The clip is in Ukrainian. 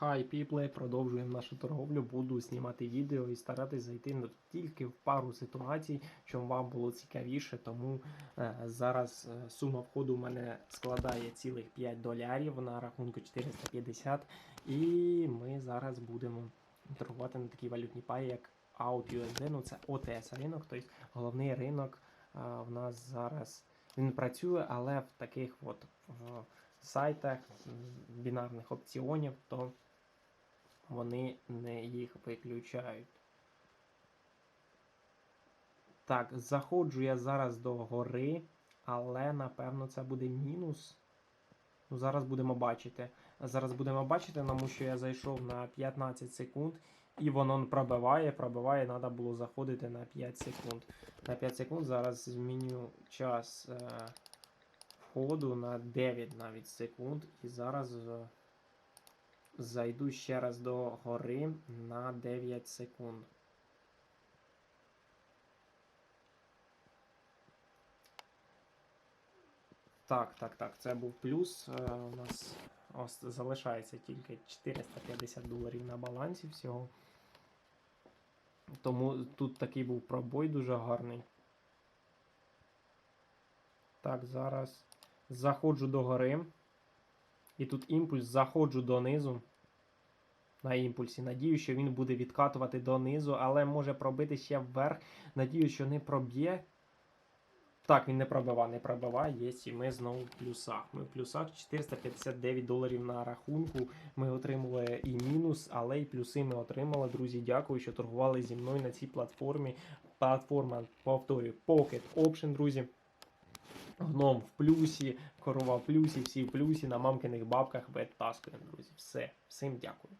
Хай піпле, продовжуємо нашу торговлю. Буду знімати відео і старатись зайти тільки в пару ситуацій, щоб вам було цікавіше. Тому е, зараз е, сума входу у мене складає цілих 5 долярів на рахунку 450. І ми зараз будемо торгувати на такій валютній парі, як AUD Ну це ОТС ринок, тобто головний ринок а, в нас зараз він працює, але в таких от в сайтах бінарних опціонів, то вони не їх виключають. Так, заходжу я зараз до гори, але напевно це буде мінус. Ну, зараз будемо бачити. Зараз будемо бачити, тому що я зайшов на 15 секунд, і воно пробиває, пробиває, треба було заходити на 5 секунд. На 5 секунд зараз зміню час е, входу на 9 навіть секунд. І зараз е, зайду ще раз до гори на 9 секунд. Так, так, так, це був плюс. Е, у нас ос- залишається тільки 450 доларів на балансі всього. Тому тут такий був пробой дуже гарний. Так, зараз заходжу до гори. І тут імпульс, заходжу донизу. На імпульсі. Надію, що він буде відкатувати донизу, але може пробити ще вверх. Надію, що не проб'є. Так, він не пробива, не пробива, є, і ми знову в плюсах. Ми в плюсах 459 доларів на рахунку. Ми отримали і мінус, але і плюси ми отримали. Друзі, дякую, що торгували зі мною на цій платформі. Платформа, повторюю, Pocket Option, друзі. Гном в плюсі, корова в плюсі, всі в плюсі, на мамкиних бабках веттаскуємо, друзі. Все, всім дякую.